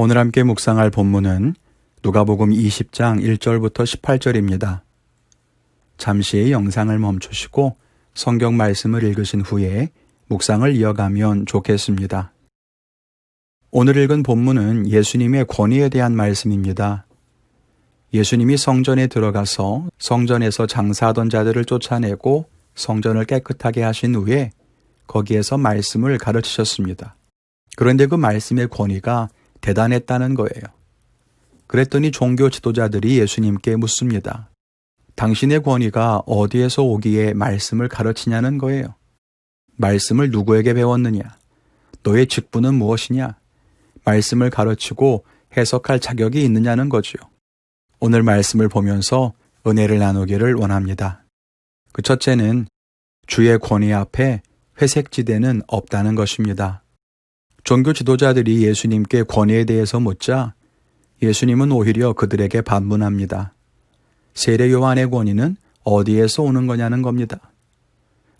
오늘 함께 묵상할 본문은 누가복음 20장 1절부터 18절입니다. 잠시 영상을 멈추시고 성경 말씀을 읽으신 후에 묵상을 이어가면 좋겠습니다. 오늘 읽은 본문은 예수님의 권위에 대한 말씀입니다. 예수님이 성전에 들어가서 성전에서 장사하던 자들을 쫓아내고 성전을 깨끗하게 하신 후에 거기에서 말씀을 가르치셨습니다. 그런데 그 말씀의 권위가 대단했다는 거예요. 그랬더니 종교 지도자들이 예수님께 묻습니다. 당신의 권위가 어디에서 오기에 말씀을 가르치냐는 거예요. 말씀을 누구에게 배웠느냐? 너의 직분은 무엇이냐? 말씀을 가르치고 해석할 자격이 있느냐는 거지요. 오늘 말씀을 보면서 은혜를 나누기를 원합니다. 그 첫째는 주의 권위 앞에 회색지대는 없다는 것입니다. 종교 지도자들이 예수님께 권위에 대해서 묻자 예수님은 오히려 그들에게 반문합니다. 세례 요한의 권위는 어디에서 오는 거냐는 겁니다.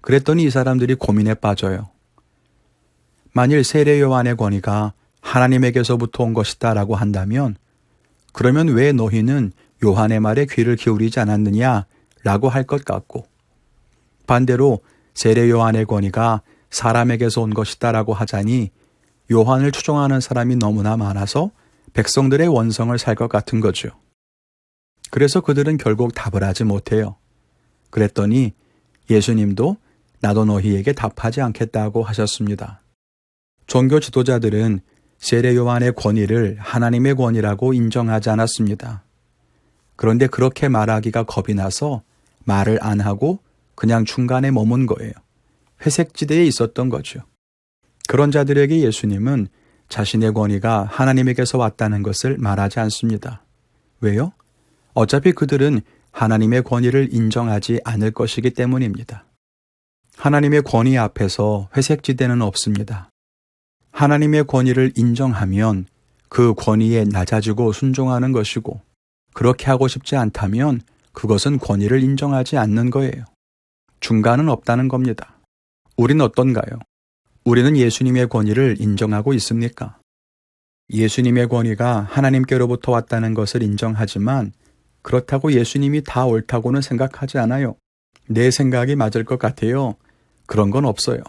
그랬더니 이 사람들이 고민에 빠져요. 만일 세례 요한의 권위가 하나님에게서부터 온 것이다 라고 한다면 그러면 왜 너희는 요한의 말에 귀를 기울이지 않았느냐 라고 할 것 같고 반대로 세례 요한의 권위가 사람에게서 온 것이다 라고 하자니 요한을 추종하는 사람이 너무나 많아서 백성들의 원성을 살 것 같은 거죠. 그래서 그들은 결국 답을 하지 못해요. 그랬더니 예수님도 나도 너희에게 답하지 않겠다고 하셨습니다. 종교 지도자들은 세례 요한의 권위를 하나님의 권위라고 인정하지 않았습니다. 그런데 그렇게 말하기가 겁이 나서 말을 안 하고 그냥 중간에 머문 거예요. 회색지대에 있었던 거죠. 그런 자들에게 예수님은 자신의 권위가 하나님에게서 왔다는 것을 말하지 않습니다. 왜요? 어차피 그들은 하나님의 권위를 인정하지 않을 것이기 때문입니다. 하나님의 권위 앞에서 회색지대는 없습니다. 하나님의 권위를 인정하면 그 권위에 낮아지고 순종하는 것이고 그렇게 하고 싶지 않다면 그것은 권위를 인정하지 않는 거예요. 중간은 없다는 겁니다. 우린 어떤가요? 우리는 예수님의 권위를 인정하고 있습니까? 예수님의 권위가 하나님께로부터 왔다는 것을 인정하지만 그렇다고 예수님이 다 옳다고는 생각하지 않아요. 내 생각이 맞을 것 같아요. 그런 건 없어요.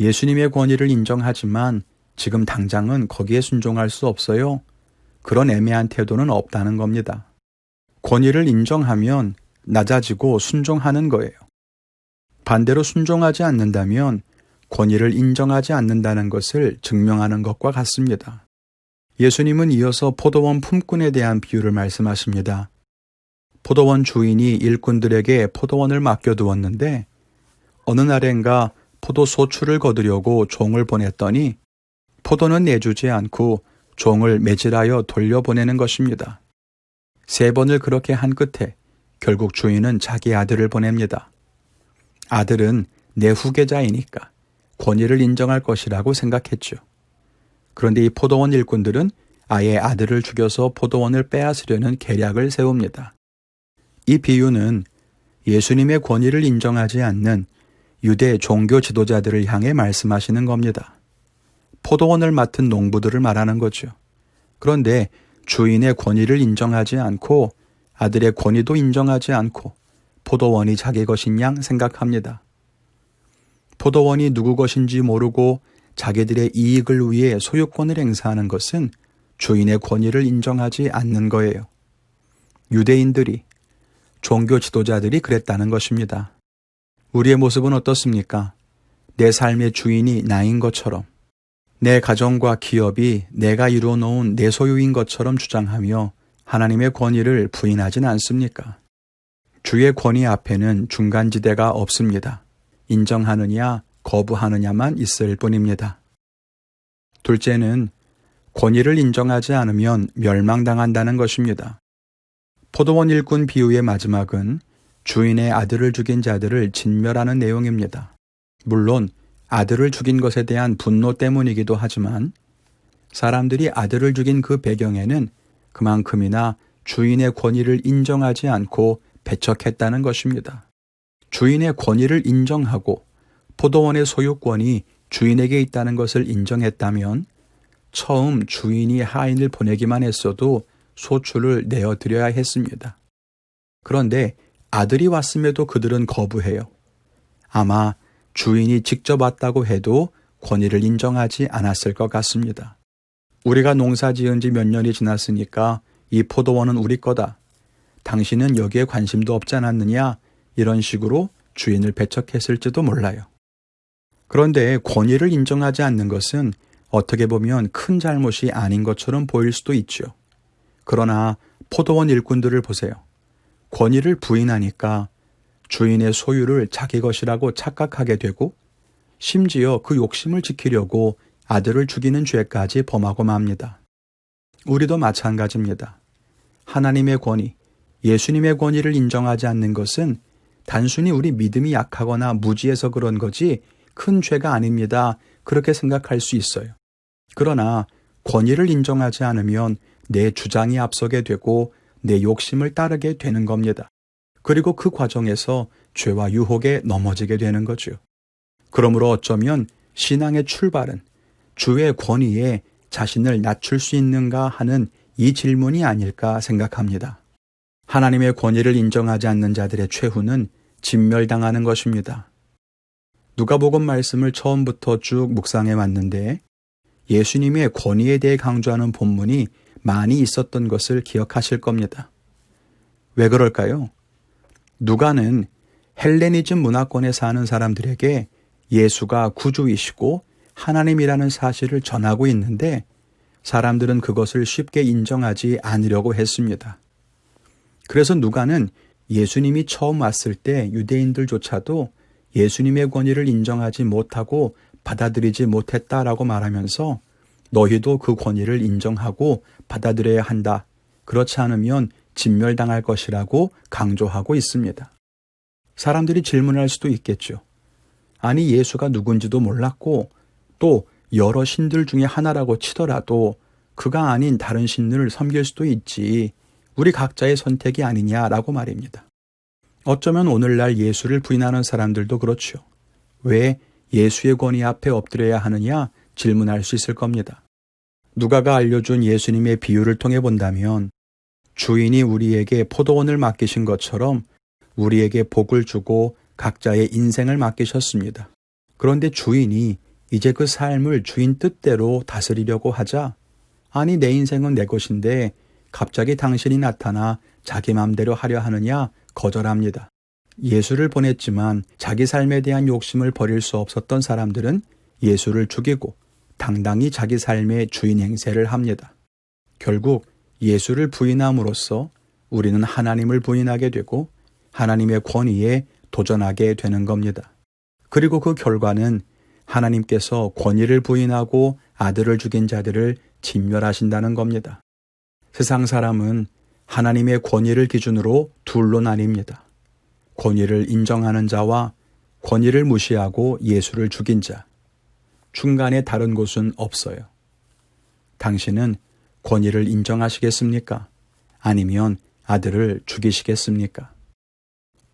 예수님의 권위를 인정하지만 지금 당장은 거기에 순종할 수 없어요. 그런 애매한 태도는 없다는 겁니다. 권위를 인정하면 낮아지고 순종하는 거예요. 반대로 순종하지 않는다면 권위를 인정하지 않는다는 것을 증명하는 것과 같습니다. 예수님은 이어서 포도원 품꾼에 대한 비유를 말씀하십니다. 포도원 주인이 일꾼들에게 포도원을 맡겨두었는데 어느 날엔가 포도 소출을 거두려고 종을 보냈더니 포도는 내주지 않고 종을 매질하여 돌려보내는 것입니다. 세 번을 그렇게 한 끝에 결국 주인은 자기 아들을 보냅니다. 아들은 내 후계자이니까 권위를 인정할 것이라고 생각했죠. 그런데 이 포도원 일꾼들은 아예 아들을 죽여서 포도원을 빼앗으려는 계략을 세웁니다. 이 비유는 예수님의 권위를 인정하지 않는 유대 종교 지도자들을 향해 말씀하시는 겁니다. 포도원을 맡은 농부들을 말하는 거죠. 그런데 주인의 권위를 인정하지 않고 아들의 권위도 인정하지 않고 포도원이 자기 것인 양 생각합니다. 포도원이 누구 것인지 모르고 자기들의 이익을 위해 소유권을 행사하는 것은 주인의 권위를 인정하지 않는 거예요. 유대인들이, 종교 지도자들이 그랬다는 것입니다. 우리의 모습은 어떻습니까? 내 삶의 주인이 나인 것처럼, 내 가정과 기업이 내가 이루어 놓은 내 소유인 것처럼 주장하며 하나님의 권위를 부인하진 않습니까? 주의 권위 앞에는 중간지대가 없습니다. 인정하느냐, 거부하느냐만 있을 뿐입니다. 둘째는 권위를 인정하지 않으면 멸망당한다는 것입니다. 포도원 일꾼 비유의 마지막은 주인의 아들을 죽인 자들을 진멸하는 내용입니다. 물론 아들을 죽인 것에 대한 분노 때문이기도 하지만 사람들이 아들을 죽인 그 배경에는 그만큼이나 주인의 권위를 인정하지 않고 배척했다는 것입니다. 주인의 권위를 인정하고 포도원의 소유권이 주인에게 있다는 것을 인정했다면 처음 주인이 하인을 보내기만 했어도 소출을 내어 드려야 했습니다. 그런데 아들이 왔음에도 그들은 거부해요. 아마 주인이 직접 왔다고 해도 권위를 인정하지 않았을 것 같습니다. 우리가 농사 지은 지 몇 년이 지났으니까 이 포도원은 우리 거다. 당신은 여기에 관심도 없지 않았느냐? 이런 식으로 주인을 배척했을지도 몰라요. 그런데 권위를 인정하지 않는 것은 어떻게 보면 큰 잘못이 아닌 것처럼 보일 수도 있죠. 그러나 포도원 일꾼들을 보세요. 권위를 부인하니까 주인의 소유를 자기 것이라고 착각하게 되고 심지어 그 욕심을 지키려고 아들을 죽이는 죄까지 범하고 맙니다. 우리도 마찬가지입니다. 하나님의 권위, 예수님의 권위를 인정하지 않는 것은 단순히 우리 믿음이 약하거나 무지해서 그런 거지 큰 죄가 아닙니다. 그렇게 생각할 수 있어요. 그러나 권위를 인정하지 않으면 내 주장이 앞서게 되고 내 욕심을 따르게 되는 겁니다. 그리고 그 과정에서 죄와 유혹에 넘어지게 되는 거죠. 그러므로 어쩌면 신앙의 출발은 주의 권위에 자신을 낮출 수 있는가 하는 이 질문이 아닐까 생각합니다. 하나님의 권위를 인정하지 않는 자들의 최후는 진멸당하는 것입니다. 누가복음 말씀을 처음부터 쭉 묵상해 왔는데 예수님의 권위에 대해 강조하는 본문이 많이 있었던 것을 기억하실 겁니다. 왜 그럴까요? 누가는 헬레니즘 문화권에 사는 사람들에게 예수가 구주이시고 하나님이라는 사실을 전하고 있는데 사람들은 그것을 쉽게 인정하지 않으려고 했습니다. 그래서 누가는 예수님이 처음 왔을 때 유대인들조차도 예수님의 권위를 인정하지 못하고 받아들이지 못했다라고 말하면서 너희도 그 권위를 인정하고 받아들여야 한다. 그렇지 않으면 진멸당할 것이라고 강조하고 있습니다. 사람들이 질문할 수도 있겠죠. 아니, 예수가 누군지도 몰랐고 또 여러 신들 중에 하나라고 치더라도 그가 아닌 다른 신을 섬길 수도 있지. 우리 각자의 선택이 아니냐라고 말입니다. 어쩌면 오늘날 예수를 부인하는 사람들도 그렇죠. 왜 예수의 권위 앞에 엎드려야 하느냐 질문할 수 있을 겁니다. 누가가 알려준 예수님의 비유를 통해 본다면 주인이 우리에게 포도원을 맡기신 것처럼 우리에게 복을 주고 각자의 인생을 맡기셨습니다. 그런데 주인이 이제 그 삶을 주인 뜻대로 다스리려고 하자 아니 내 인생은 내 것인데 갑자기 당신이 나타나 자기 맘대로 하려 하느냐 거절합니다. 예수를 보냈지만 자기 삶에 대한 욕심을 버릴 수 없었던 사람들은 예수를 죽이고 당당히 자기 삶의 주인 행세를 합니다. 결국 예수를 부인함으로써 우리는 하나님을 부인하게 되고 하나님의 권위에 도전하게 되는 겁니다. 그리고 그 결과는 하나님께서 권위를 부인하고 아들을 죽인 자들을 진멸하신다는 겁니다. 세상 사람은 하나님의 권위를 기준으로 둘로 나뉩니다. 권위를 인정하는 자와 권위를 무시하고 예수를 죽인 자. 중간에 다른 곳은 없어요. 당신은 권위를 인정하시겠습니까? 아니면 아들을 죽이시겠습니까?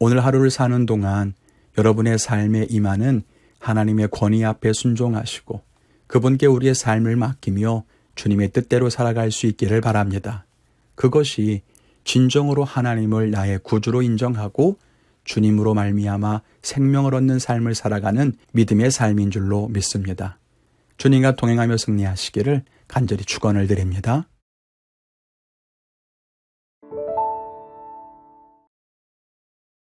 오늘 하루를 사는 동안 여러분의 삶에 임하는 하나님의 권위 앞에 순종하시고 그분께 우리의 삶을 맡기며 주님의 뜻대로 살아갈 수 있기를 바랍니다. 그것이 진정으로 하나님을 나의 구주로 인정하고 주님으로 말미암아 생명을 얻는 삶을 살아가는 믿음의 삶인 줄로 믿습니다. 주님과 동행하며 승리하시기를 간절히 축원을 드립니다.